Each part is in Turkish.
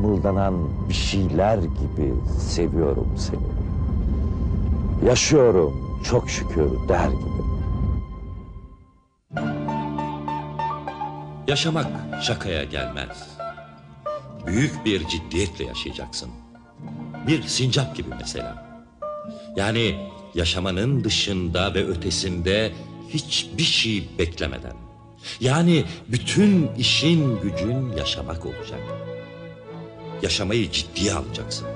kımıldanan bir şeyler gibi seviyorum seni. Yaşıyorum çok şükür der gibi. Yaşamak şakaya gelmez. Büyük bir ciddiyetle yaşayacaksın. Bir sincap gibi mesela. Yani yaşamanın dışında ve ötesinde hiçbir şey beklemeden. Yani bütün işin gücün yaşamak olacak. Yaşamayı ciddiye alacaksın.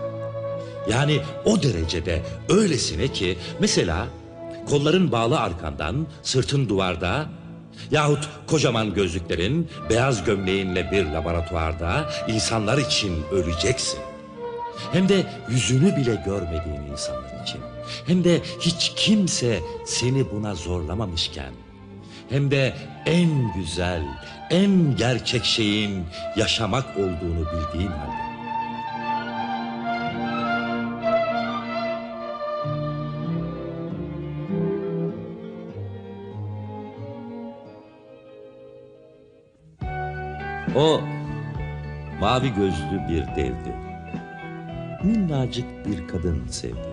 Yani o derecede öylesine ki mesela kolların bağlı arkandan, sırtın duvarda yahut kocaman gözlüklerin, beyaz gömleğinle bir laboratuvarda insanlar için öleceksin. Hem de yüzünü bile görmediğin insanlar için. Hem de hiç kimse seni buna zorlamamışken. Hem de en güzel, en gerçek şeyin yaşamak olduğunu bildiğin halde. O mavi gözlü bir devdi. Minnacık bir kadın sevdi.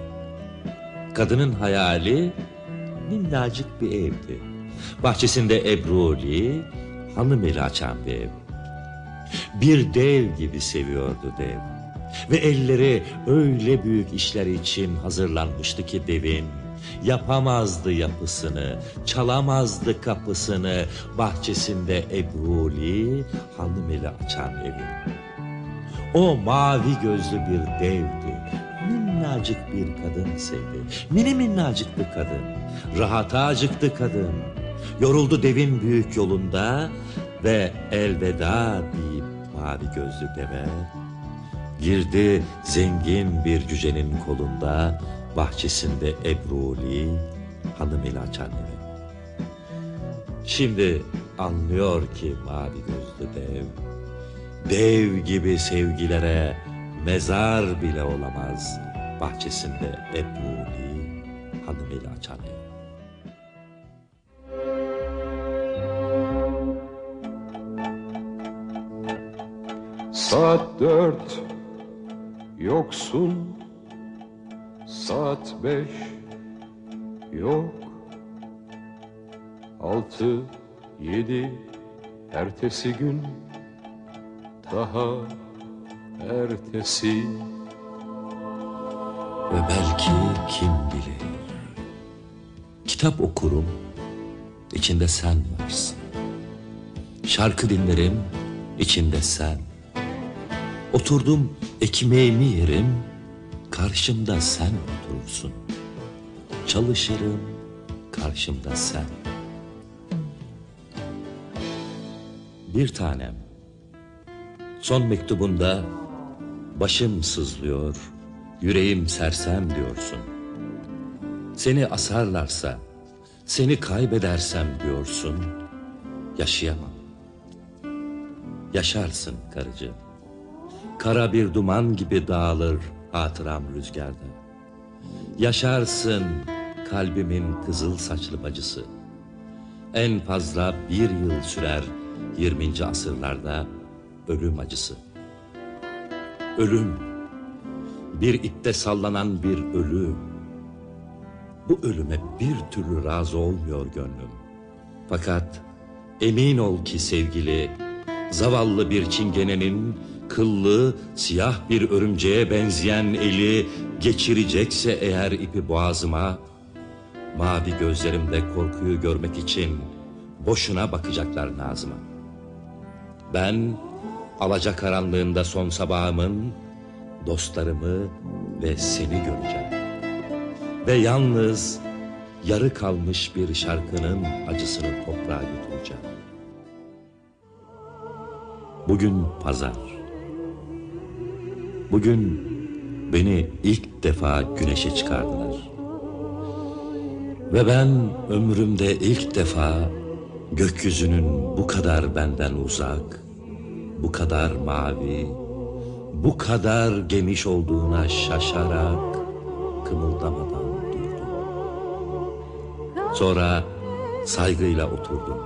Kadının hayali minnacık bir evdi. Bahçesinde ebruli, hanım eli açan bir ev. Bir dev gibi seviyordu dev. Ve elleri öyle büyük işler için hazırlanmıştı ki devin yapamazdı yapısını, çalamazdı kapısını bahçesinde ebruli hanım eli açan evin. O mavi gözlü bir devdi. Minnacık bir kadın sevdi. Mini minnacık bir kadın. Rahata acıktı kadın. Yoruldu devin büyük yolunda ve elveda deyip mavi gözlü deve girdi zengin bir cücenin kolunda bahçesinde Ebruli hanım ile açan eve. Şimdi anlıyor ki mavi gözlü dev Dev gibi sevgilere mezar bile olamaz bahçesinde Ebuli hanımıyla açan ev. Saat dört yoksun Saat beş. Yok. Altı yedi. Ertesi gün. Daha ertesi. Ve belki kim bilir. Kitap okurum. İçinde sen varsın. Şarkı dinlerim. İçinde sen. Oturdum ekmeğimi yerim Karşımda sen oturursun Çalışırım karşımda sen Bir tanem Son mektubunda başım sızlıyor, yüreğim sersem diyorsun. Seni asarlarsa, seni kaybedersem diyorsun, yaşayamam. Yaşarsın karıcığım. Kara bir duman gibi dağılır hatıram rüzgarda. Yaşarsın kalbimin kızıl saçlı bacısı. En fazla bir yıl sürer 20. asırlarda ölüm acısı. Ölüm, bir ipte sallanan bir ölü. Bu ölüme bir türlü razı olmuyor gönlüm. Fakat emin ol ki sevgili, zavallı bir çingenenin kıllı, siyah bir örümceğe benzeyen eli geçirecekse eğer ipi boğazıma, mavi gözlerimde korkuyu görmek için boşuna bakacaklar Nazım'a. Ben Alaca karanlığında son sabahımın dostlarımı ve seni göreceğim. Ve yalnız yarı kalmış bir şarkının acısını toprağa götüreceğim. Bugün pazar. Bugün beni ilk defa güneşe çıkardılar. Ve ben ömrümde ilk defa gökyüzünün bu kadar benden uzak, bu kadar mavi, bu kadar geniş olduğuna şaşarak kımıldamadan durdum. Sonra saygıyla oturdum.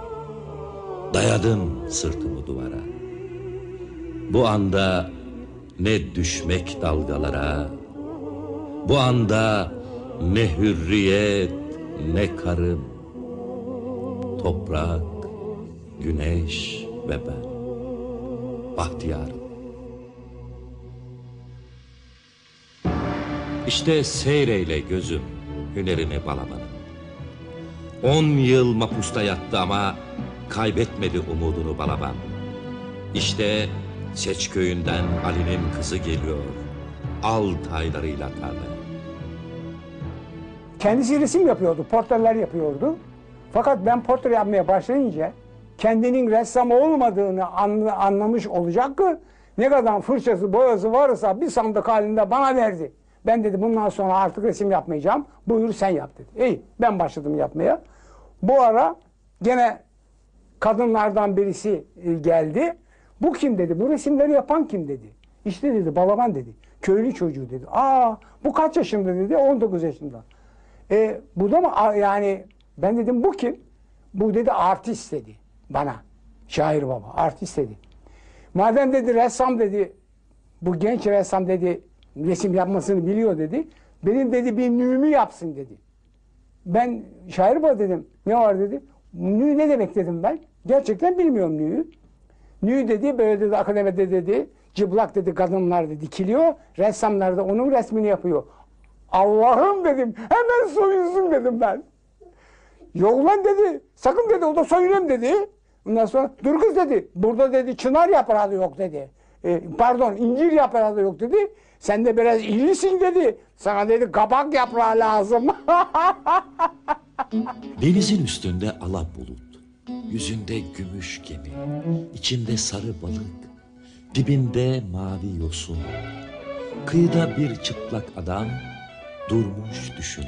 Dayadım sırtımı duvara. Bu anda ne düşmek dalgalara. Bu anda ne hürriyet ne karım. Toprak, güneş ve ben. Bahtiyarım. İşte seyreyle gözüm hünerini balabanın. On yıl mapusta yattı ama kaybetmedi umudunu balaban. İşte Seç köyünden Ali'nin kızı geliyor. Al taylarıyla tarlaya. Kendisi resim yapıyordu, portreler yapıyordu. Fakat ben portre yapmaya başlayınca kendinin ressam olmadığını anla- anlamış olacak ki ne kadar fırçası, boyası varsa bir sandık halinde bana verdi. Ben dedi bundan sonra artık resim yapmayacağım. Buyur sen yap dedi. İyi ben başladım yapmaya. Bu ara gene kadınlardan birisi e, geldi. Bu kim dedi? Bu resimleri yapan kim dedi? İşte dedi Balaban dedi. Köylü çocuğu dedi. Aa bu kaç yaşında dedi? 19 yaşında. E, bu da mı yani ben dedim bu kim? Bu dedi artist dedi bana. Şair baba artist dedi. Madem dedi ressam dedi bu genç ressam dedi resim yapmasını biliyor dedi. Benim dedi bir nüğümü yapsın dedi. Ben şair baba dedim. Ne var dedi. Nü ne demek dedim ben. Gerçekten bilmiyorum nüyü. Nü dedi böyle dedi akademide dedi. Cıplak dedi kadınlar dedi dikiliyor. Ressamlar da onun resmini yapıyor. Allah'ım dedim. Hemen soyunsun dedim ben. Yok lan dedi. Sakın dedi o da soyunayım dedi. Ondan sonra dur kız dedi. Burada dedi çınar yaprağı yok dedi. E, pardon incir yaprağı yok dedi. Sen de biraz illisin dedi. Sana dedi kabak yaprağı lazım. Denizin üstünde ala bulut, yüzünde gümüş gemi, içinde sarı balık, dibinde mavi yosun. Kıyıda bir çıplak adam durmuş düşünür.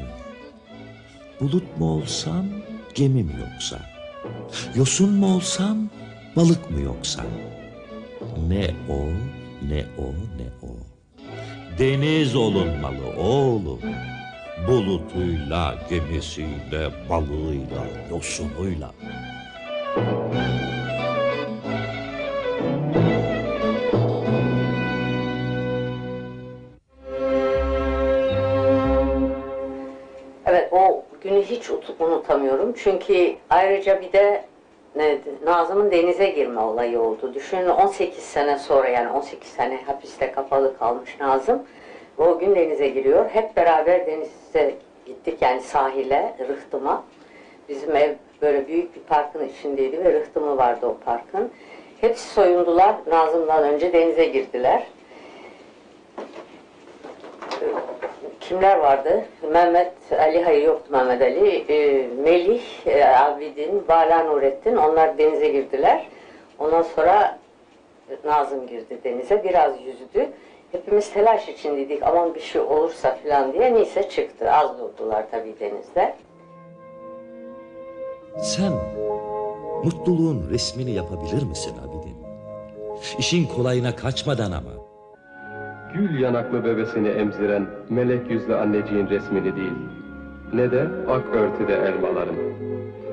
Bulut mu olsam, gemi mi yoksa? Yosun mu olsam, balık mı yoksa? Ne o, ne o, ne o. Deniz olunmalı oğlum. Bulutuyla, gemisiyle, balığıyla, yosunuyla. Evet o günü hiç ut- unutamıyorum. Çünkü ayrıca bir de ne, Nazım'ın denize girme olayı oldu. Düşünün 18 sene sonra yani 18 sene hapiste kapalı kalmış Nazım. O gün denize giriyor. Hep beraber denize gittik yani sahile, Rıhtım'a. Bizim ev böyle büyük bir parkın içindeydi ve Rıhtımı vardı o parkın. Hepsi soyundular. Nazım'dan önce denize girdiler. kimler vardı? Mehmet Ali hayır yoktu Mehmet Ali. Ee, Melih, e, Abidin, Bala Nurettin onlar denize girdiler. Ondan sonra Nazım girdi denize. Biraz yüzdü. Hepimiz telaş içindeydik. Aman bir şey olursa falan diye. Neyse çıktı. Az durdular tabii denizde. Sen mutluluğun resmini yapabilir misin Abidin? İşin kolayına kaçmadan ama. Gül yanaklı bebesini emziren melek yüzlü anneciğin resmini değil. Ne de ak örtüde elmaların.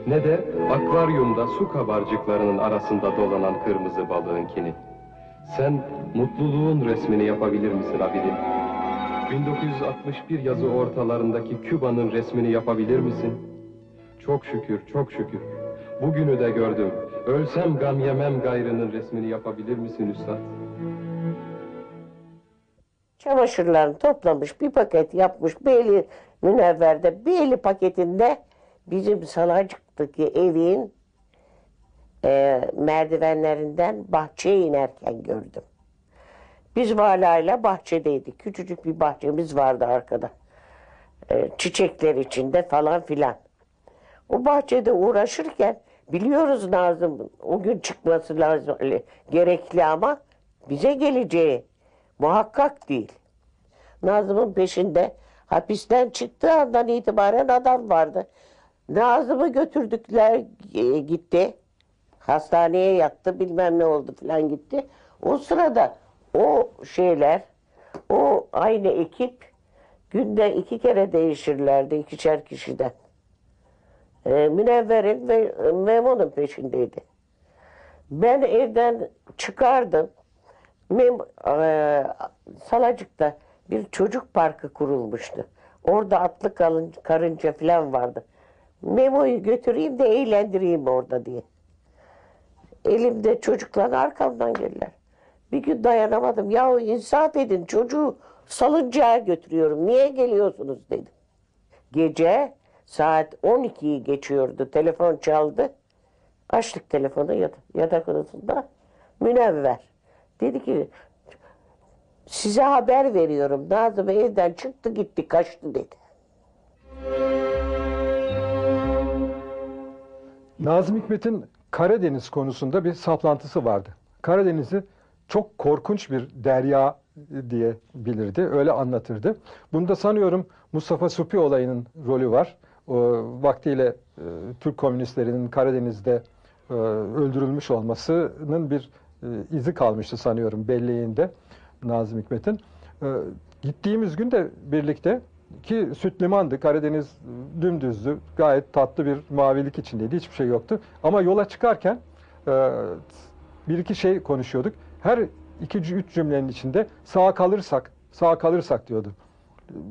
Ne de akvaryumda su kabarcıklarının arasında dolanan kırmızı balığınkini. Sen mutluluğun resmini yapabilir misin Abidin? 1961 yazı ortalarındaki Küba'nın resmini yapabilir misin? Çok şükür, çok şükür. Bugünü de gördüm. Ölsem gam yemem gayrının resmini yapabilir misin Üstad? Çamaşırlarını toplamış bir paket yapmış bir eli münevverde bir eli paketinde bizim Salacık'taki evin e, merdivenlerinden bahçeye inerken gördüm. Biz Vala'yla bahçedeydik. Küçücük bir bahçemiz vardı arkada. E, çiçekler içinde falan filan. O bahçede uğraşırken biliyoruz Nazım o gün çıkması lazım gerekli ama bize geleceği muhakkak değil. Nazım'ın peşinde hapisten çıktığı andan itibaren adam vardı. Nazım'ı götürdükler e, gitti. Hastaneye yattı bilmem ne oldu falan gitti. O sırada o şeyler o aynı ekip günde iki kere değişirlerdi ikişer kişiden. E, Münevver'in ve Memun'un peşindeydi. Ben evden çıkardım. Mem eee, Salacık'ta bir çocuk parkı kurulmuştu. Orada atlı kalın, karınca falan vardı. Memo'yu götüreyim de eğlendireyim orada diye. Elimde çocuklar arkamdan gelirler. Bir gün dayanamadım. Yahu insaf edin çocuğu salıncağa götürüyorum. Niye geliyorsunuz dedim. Gece saat 12'yi geçiyordu. Telefon çaldı. Açtık telefonu yatak, odasında. Münevver. Dedi ki size haber veriyorum. Nazım evden çıktı gitti kaçtı dedi. Nazım Hikmet'in Karadeniz konusunda bir saplantısı vardı. Karadeniz'i çok korkunç bir derya diye bilirdi, öyle anlatırdı. Bunda sanıyorum Mustafa Supi olayının rolü var. O vaktiyle e, Türk komünistlerinin Karadeniz'de e, öldürülmüş olmasının bir e, izi kalmıştı sanıyorum belleğinde Nazım Hikmet'in. E, gittiğimiz gün de birlikte ki süt limandı. Karadeniz dümdüzdü. Gayet tatlı bir mavilik içindeydi. Hiçbir şey yoktu. Ama yola çıkarken bir iki şey konuşuyorduk. Her iki üç cümlenin içinde sağ kalırsak, sağ kalırsak diyordu.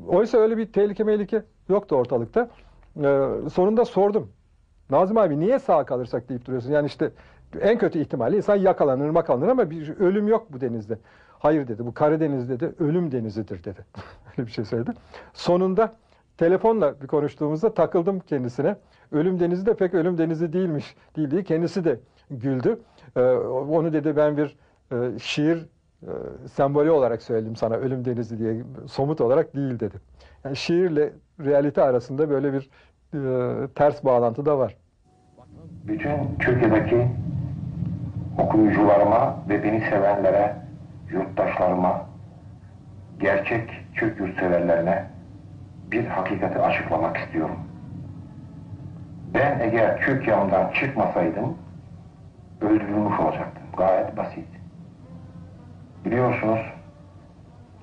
Oysa öyle bir tehlike mehlike yoktu ortalıkta. E, sonunda sordum. Nazım abi niye sağ kalırsak deyip duruyorsun? Yani işte en kötü ihtimalle insan yakalanır makalanır ama bir ölüm yok bu denizde. Hayır dedi bu Karadeniz dedi ölüm denizidir dedi. Öyle bir şey söyledi. Sonunda telefonla bir konuştuğumuzda takıldım kendisine. Ölüm denizi de pek ölüm denizi değilmiş. Değil diye kendisi de güldü. Ee, onu dedi ben bir e, şiir sembolü olarak söyledim sana ölüm denizi diye somut olarak değil dedi. Yani şiirle realite arasında böyle bir e, ters bağlantı da var. bütün Türkiye'deki okuyucularıma ve beni sevenlere, yurttaşlarıma, gerçek Türk yurtseverlerine bir hakikati açıklamak istiyorum. Ben eğer Türkiye'mden çıkmasaydım öldürülmüş olacaktım. Gayet basit. Biliyorsunuz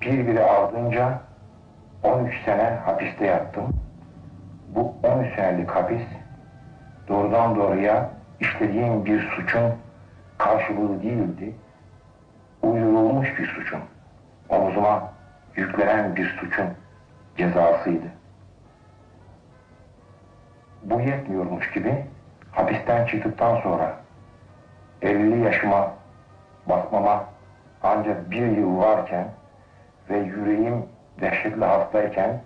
bir biri ardınca 13 sene hapiste yattım. Bu 13 senelik hapis doğrudan doğruya işlediğim bir suçun karşılığı değildi. Uydurulmuş bir suçun, omuzuma yüklenen bir suçun cezasıydı. Bu yetmiyormuş gibi hapisten çıktıktan sonra 50 yaşıma basmama ancak bir yıl varken ve yüreğim dehşetli hastayken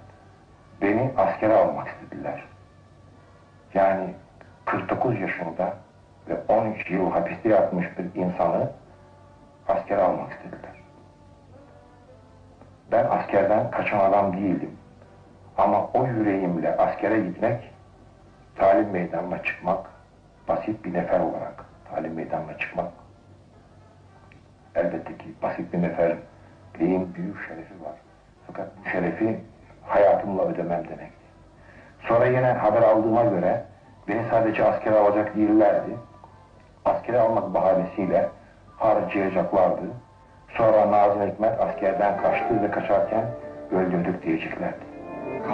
beni askere almak istediler. Yani 49 yaşında ve 13 yıl hapiste yatmış bir insanı askere almak istediler. Ben askerden kaçan adam değildim. Ama o yüreğimle askere gitmek, talim meydanına çıkmak, basit bir nefer olarak talim meydanına çıkmak, elbette ki basit bir neferliğin büyük şerefi var. Fakat bu şerefi hayatımla ödemem demekti. Sonra yine haber aldığıma göre beni sadece askere alacak değillerdi. Askere almak bahanesiyle harcayacaklardı. Sonra Nazım Hikmet askerden kaçtı ve kaçarken öldürdük diyeceklerdi. Memleket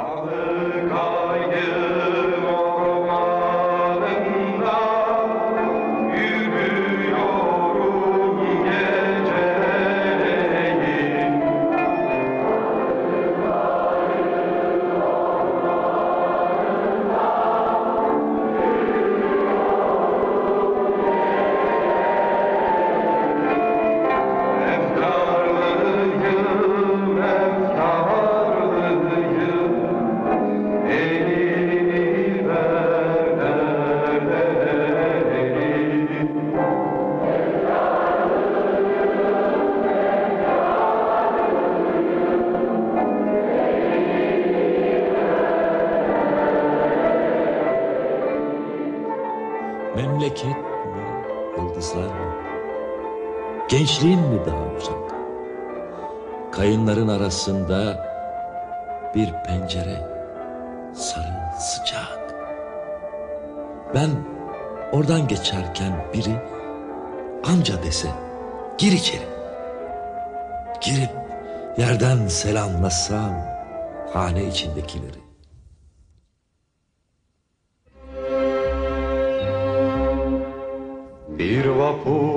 Gençliğin mi daha uzak? Kayınların arasında bir pencere, sarı, sıcak. Ben oradan geçerken biri anca dese, gir içeri. Girip yerden selamlasam hane içindekileri. Bir vapur